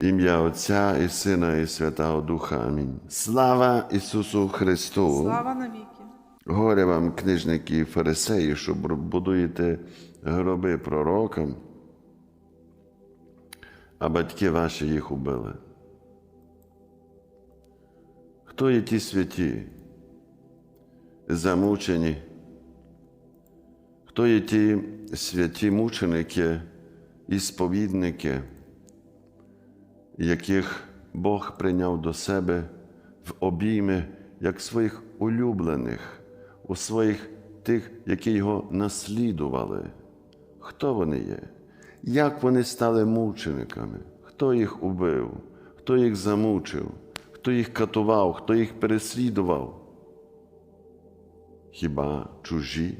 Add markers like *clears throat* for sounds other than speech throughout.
Ім'я Отця і Сина, і Святого Духа. Амінь. Слава Ісусу Христу! Слава навіки. Горе вам, книжники і фарисеї, що будуєте гроби пророкам, а батьки ваші їх убили. Хто є ті святі, замучені? Хто є ті святі мученики і сповідники, яких Бог прийняв до себе в обійми як своїх улюблених, у своїх тих, які його наслідували? Хто вони є? Як вони стали мучениками? Хто їх убив? Хто їх замучив? Хто їх катував, хто їх переслідував? Хіба чужі?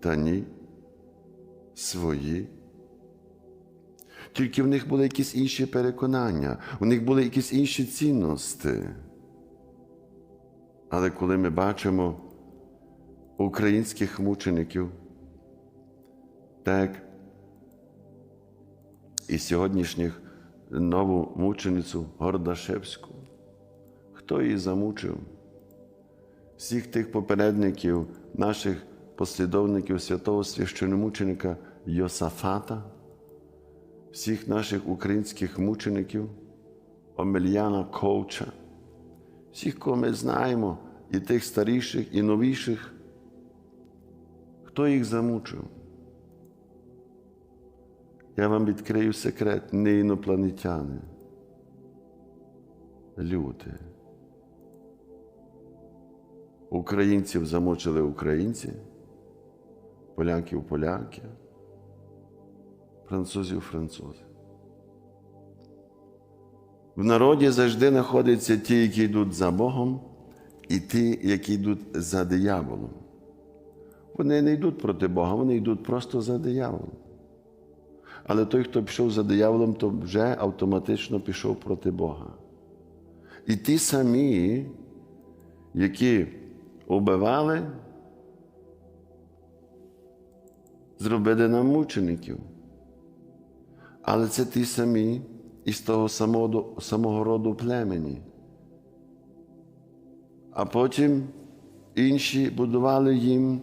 Та ні, свої. Тільки в них були якісь інші переконання, у них були якісь інші цінності. Але коли ми бачимо українських мучеників, так і сьогоднішніх нову мученицю Гордашевську, хто її замучив? Всіх тих попередників, наших послідовників святого священомученика Йосафата, всіх наших українських мучеників, Омельяна Ковча, всіх, кого ми знаємо, і тих старіших, і новіших, хто їх замучив? Я вам відкрию секрет, не інопланетяни, люди. Українців замучили українці, поляків поляки, французів французи. В народі завжди знаходяться ті, які йдуть за Богом, і ті, які йдуть за дияволом. Вони не йдуть проти Бога, вони йдуть просто за дияволом. Але той, хто пішов за дияволом, то вже автоматично пішов проти Бога. І ті самі, які убивали, зробили нам мучеників. Але це ті самі із того самого, самого роду племені. А потім інші будували їм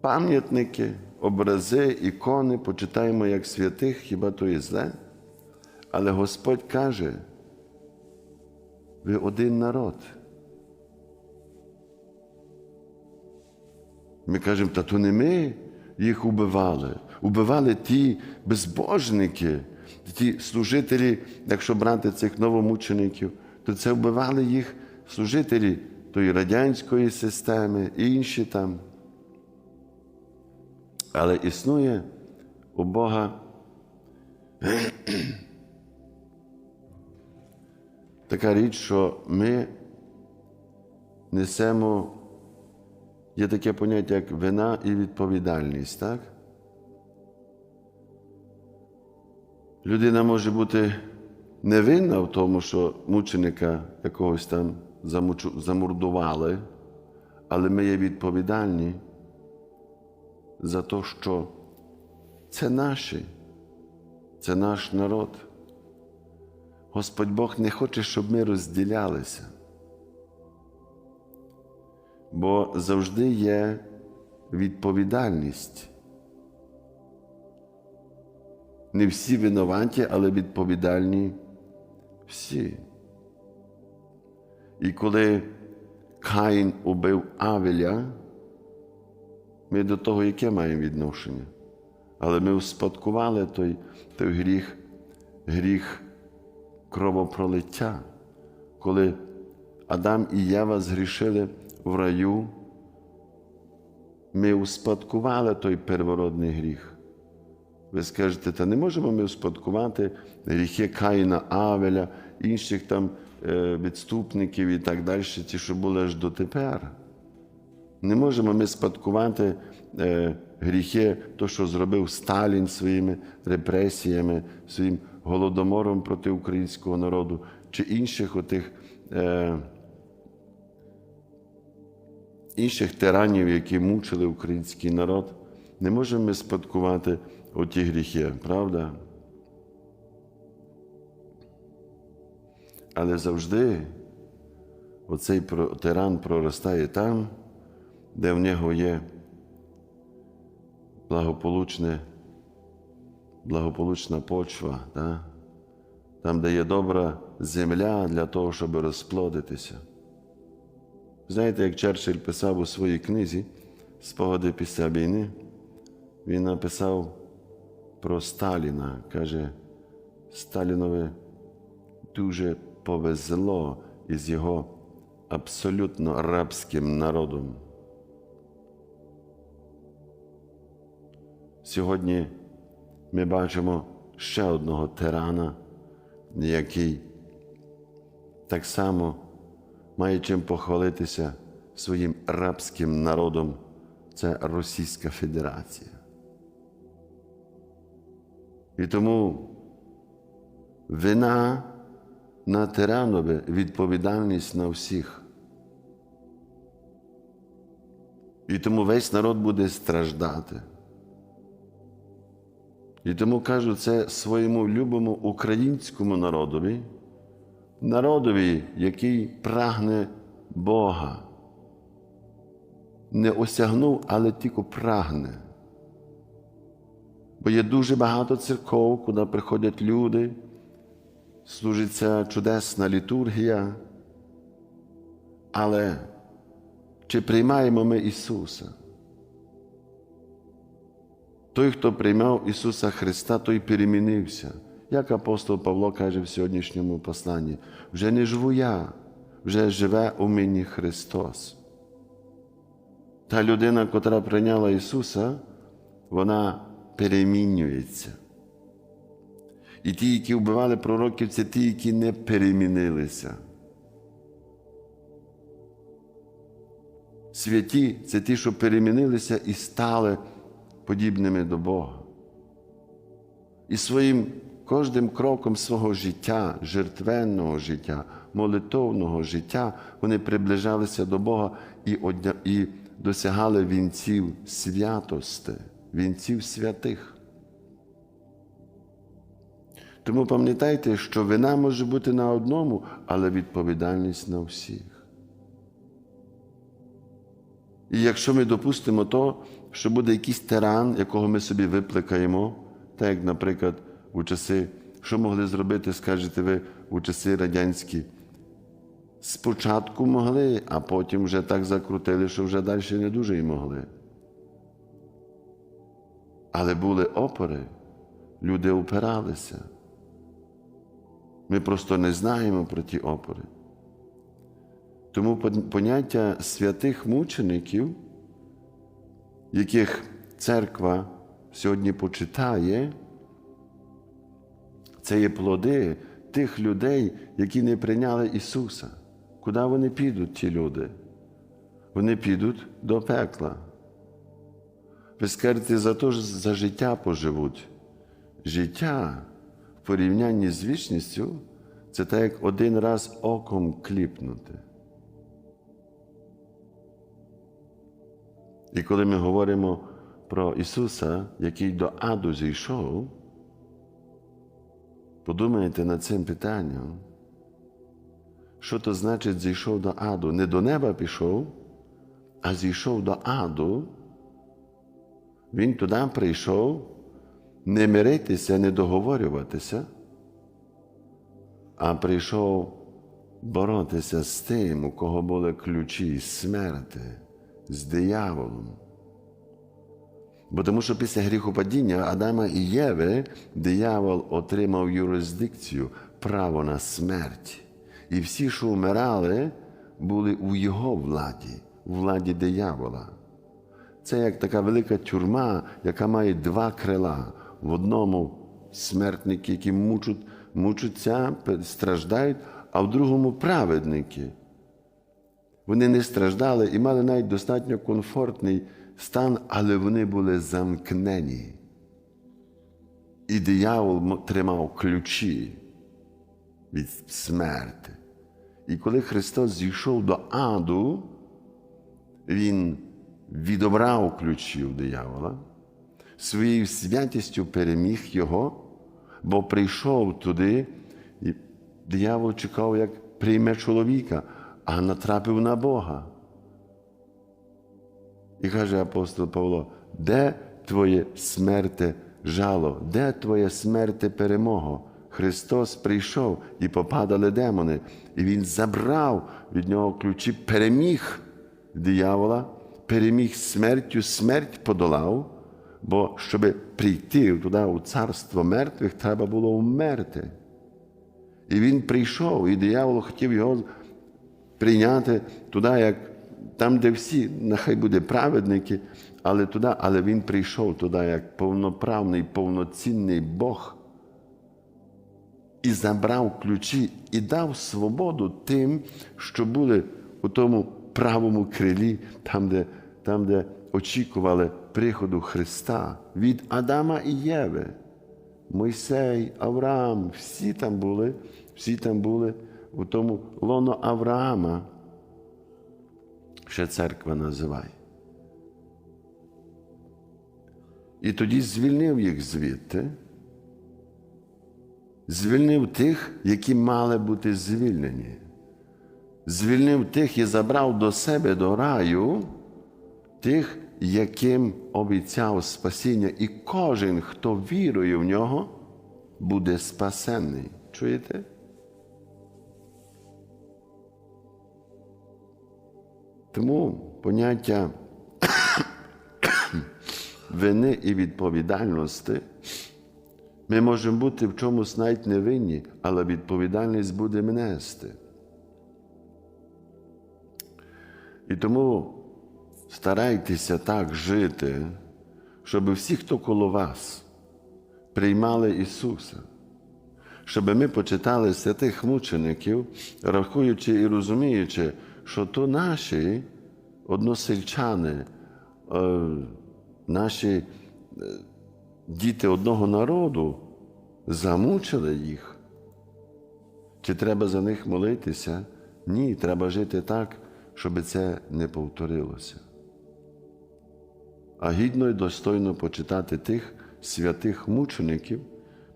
пам'ятники, образи, ікони, почитаємо як святих, хіба то є зле. Але Господь каже, ви один народ. Ми кажемо, та то не ми їх убивали. Убивали ті безбожники, ті служителі, якщо брати цих новомучеників, то це вбивали їх служителі тої радянської системи, і інші там. Але існує у Бога *clears throat* така річ, що ми несемо, є таке поняття, як вина і відповідальність, так? Людина може бути невинна в тому, що мученика якогось там замордували, але ми є відповідальні за те, що це наші, це наш народ. Господь Бог не хоче, щоб ми розділялися. Бо завжди є відповідальність. Не всі винуваті, але відповідальні всі. І коли Каїн убив Авеля, ми до того, яке маємо відношення? Але ми успадкували той, той гріх, гріх кровопролиття, коли Адам і Єва згрішили в раю, ми успадкували той первородний гріх. Ви скажете, та не можемо ми успадкувати гріхи Каїна Авеля, інших там е, відступників і так далі, ті, що були аж дотепер. Не можемо ми спадкувати е, гріхи, то, що зробив Сталін своїми репресіями, своїм голодомором проти українського народу, чи інших отих е, інших тиранів, які мучили український народ. Не можемо ми спадкувати оті гріхи, правда? Але завжди оцей тиран проростає там, де в нього є благополучне, благополучна почва, да? там, де є добра земля для того, щоб розплодитися. Знаєте, як Черчилль писав у своїй книзі спогади після війни, він написав про Сталіна, каже, Сталінові дуже повезло із його абсолютно рабським народом. Сьогодні ми бачимо ще одного тирана, який так само має чим похвалитися своїм рабським народом. Це Російська Федерація. І тому вина на тиранові відповідальність на всіх. І тому весь народ буде страждати. І тому кажу це своєму любому українському народові, народові, який прагне Бога. Не осягнув, але тільки прагне. Бо є дуже багато церков, куди приходять люди, служиться чудесна літургія. Але чи приймаємо ми Ісуса? Той, хто приймав Ісуса Христа, той перемінився. Як апостол Павло каже в сьогоднішньому посланні, вже не живу я, вже живе у мені Христос. Та людина, котра прийняла Ісуса, вона перемінюється. І ті, які вбивали пророків, це ті, які не перемінилися. Святі це ті, що перемінилися і стали подібними до Бога. І своїм кожним кроком свого життя, жертвенного життя, молитовного життя, вони приближалися до Бога і, досягали вінців святости, вінців святих. Тому пам'ятайте, що вина може бути на одному, але відповідальність на всіх. І якщо ми допустимо то, що буде якийсь тиран, якого ми собі випликаємо, так як, наприклад, у часи, що могли зробити, скажете ви, у часи радянські, спочатку могли, а потім вже так закрутили, що вже далі не дуже й могли. Але були опори, люди опиралися. Ми просто не знаємо про ті опори. Тому поняття святих мучеників, яких церква сьогодні почитає, це є плоди тих людей, які не прийняли Ісуса. Куди вони підуть, ті люди? Вони підуть до пекла. Ви скажете, за ж за життя поживуть. Життя в порівнянні з вічністю це так, як один раз оком кліпнути. І коли ми говоримо про Ісуса, який до аду зійшов, подумайте над цим питанням, що то значить зійшов до аду? Не до неба пішов, а зійшов до аду. Він туди прийшов не миритися, не договорюватися, а прийшов боротися з тим, у кого були ключі смерти з дияволом. Бо тому що після гріхопадіння Адама і Єви диявол отримав юрисдикцію, право на смерть. І всі, що вмирали, були у його владі, у владі диявола. Це як така велика тюрма, яка має два крила. В одному смертники, які мучуть, мучаться, страждають, а в другому праведники. Вони не страждали і мали навіть достатньо комфортний стан, але вони були замкнені. І диявол тримав ключі від смерти. І коли Христос зійшов до аду, Він відобрав ключі у диявола, своєю святістю переміг його, бо прийшов туди і диявол чекав, як прийме чоловіка, а натрапив на Бога. І каже апостол Павло: де твоє смерте жало, де твоя смерте перемога? Христос прийшов і попадали демони, і Він забрав від нього ключі, переміг диявола, переміг смертю, смерть подолав, бо щоб прийти туди у царство мертвих, треба було вмерти. І він прийшов, і диявол хотів його прийняти туди, як там, де всі, нехай буде праведники, але туди, але він прийшов туди як повноправний, повноцінний Бог і забрав ключі і дав свободу тим, що були у тому правому крилі, там, де, там, де очікували приходу Христа від Адама і Єви. Мойсей, Авраам, всі там були, всі там були у тому лоно Авраама, ще церква називає. І тоді звільнив їх звідти, звільнив тих, які мали бути звільнені. Звільнив тих і забрав до себе до раю тих, яким обіцяв спасіння, і кожен, хто вірує в нього, буде спасенний. Чуєте? Тому поняття *coughs* вини і відповідальності ми можемо бути в чомусь навіть невинні, але відповідальність буде нести. І тому старайтеся так жити, щоб всі, хто коло вас, приймали Ісуса, щоб ми почитали святих мучеників, рахуючи і розуміючи, що то наші односельчани, е, наші е, діти одного народу замучили їх. Чи треба за них молитися? Ні, треба жити так, щоб це не повторилося. А гідно і достойно почитати тих святих мучеників,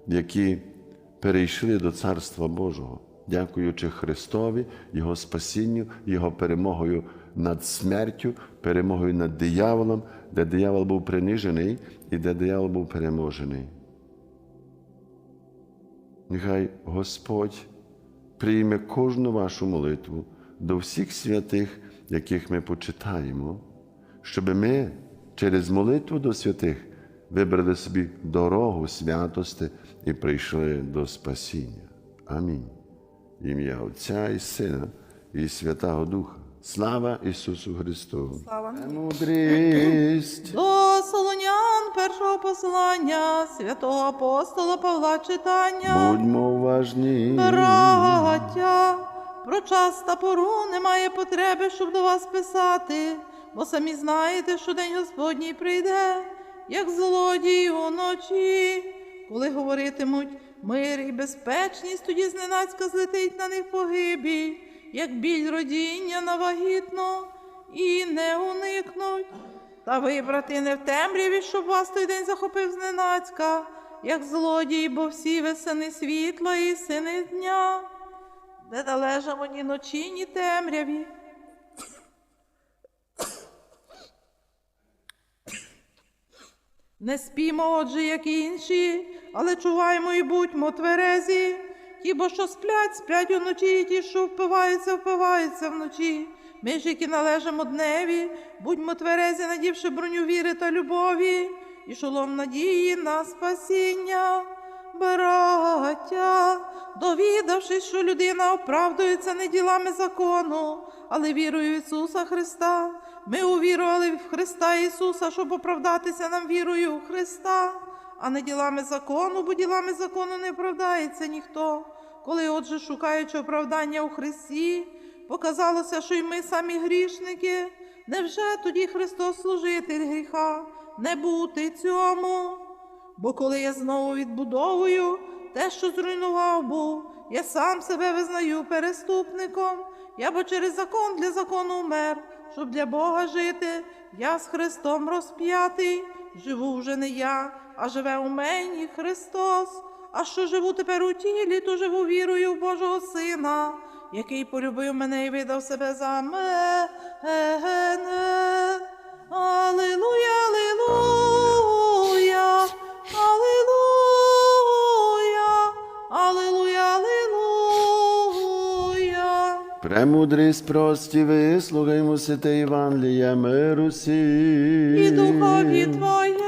які перейшли до Царства Божого, дякуючи Христові, Його спасінню, Його перемогою над смертю, перемогою над дияволом, де диявол був принижений і де диявол був переможений. Нехай Господь прийме кожну вашу молитву до всіх святих, яких ми почитаємо, щоб ми через молитву до святих вибрали собі дорогу святости і прийшли до спасіння. Амінь. Ім'я Отця і Сина і Святого Духа. Слава Ісусу Христу! Слава. Мудрість! До Солонян першого послання святого апостола Павла читання. Будьмо уважні. Браття, про час та пору немає потреби, щоб до вас писати, бо самі знаєте, що день Господній прийде, як злодій уночі. Коли говоритимуть мир і безпечність, тоді зненацька злетить на них погибіль, як біль родіння на вагітно, і не уникнуть. Та ви, брати, не в темряві, щоб вас той день захопив зненацька, як злодій, бо всі ви сини світла і сини дня, де належимо ні ночі, ні темряві. Не спімо, отже, як і інші, але чуваємо і будьмо тверезі. Ті, бо що сплять, сплять уночі, і ті, що впиваються, впиваються вночі. Ми ж, які належимо дневі, будьмо тверезі, надівши броню віри та любові, і шолом надії на спасіння. Браття, довідавшись, що людина оправдується не ділами закону, але вірою в Ісуса Христа. Ми увірували в Христа Ісуса, щоб оправдатися нам вірою в Христа, а не ділами закону, бо ділами закону не оправдається ніхто. Коли, отже, шукаючи оправдання у Христі, показалося, що й ми самі грішники, невже тоді Христос служитель гріха, не бути цьому? Бо коли я знову відбудовую те, що зруйнував був, я сам себе визнаю переступником, я бо через закон для закону вмер, щоб для Бога жити, я з Христом розп'ятий, живу вже не я, а живе у мені Христос. а що живу тепер у тілі, то живу вірою в Божого Сина, який полюбив мене і видав себе за мене. Алілуя, алілуя, Премудрість прості, вислухаймо те Євангелія миру сі. І духові Твоєму.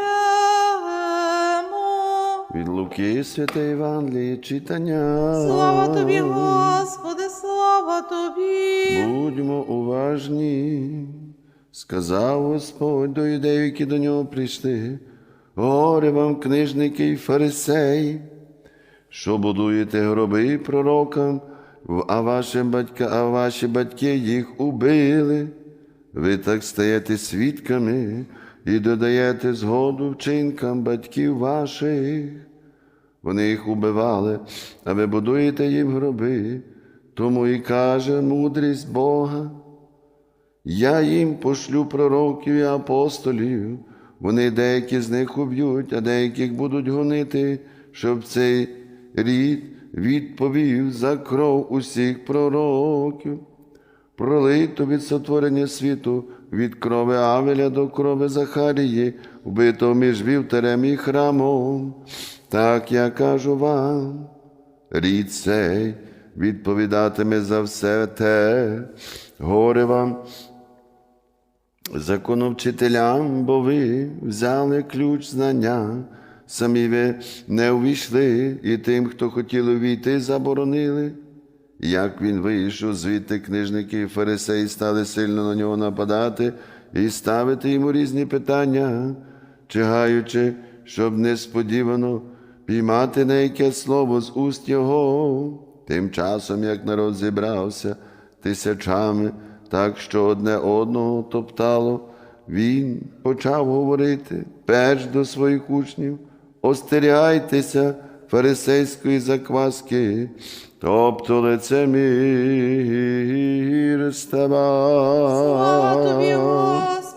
Від Луки святе Євангеліє читання. Слава тобі, Господи, слава тобі. Будьмо уважні, сказав Господь до юдеїв, які до нього прийшли. Горе вам, книжники й фарисеї, що будуєте гроби пророкам, а ваші, батька, а ваші батьки їх убили. Ви так стаєте свідками і додаєте згоду вчинкам батьків ваших. Вони їх убивали, а ви будуєте їм гроби. Тому і каже мудрість Бога. Я їм пошлю пророків і апостолів, вони деякі з них уб'ють, а деяких будуть гонити, щоб цей рід відповів за кров усіх пророків. Пролито від сотворення світу, від крови Авеля до крови Захарії, вбитого між вівтарем і храмом. Так я кажу вам, рід цей відповідатиме за все те, горе вам, законовчителям, бо ви взяли ключ знання, самі ви не увійшли, і тим, хто хотіли увійти, заборонили. Як він вийшов, звідти книжники і фарисеї стали сильно на нього нападати і ставити йому різні питання, чигаючи, щоб несподівано піймати на яке слово з уст його. Тим часом, як народ зібрався тисячами, так що одне одного топтало, він почав говорити перш до своїх учнів, остерігайтеся фарисейської закваски, тобто лицемірства. Слава тобі, Господи.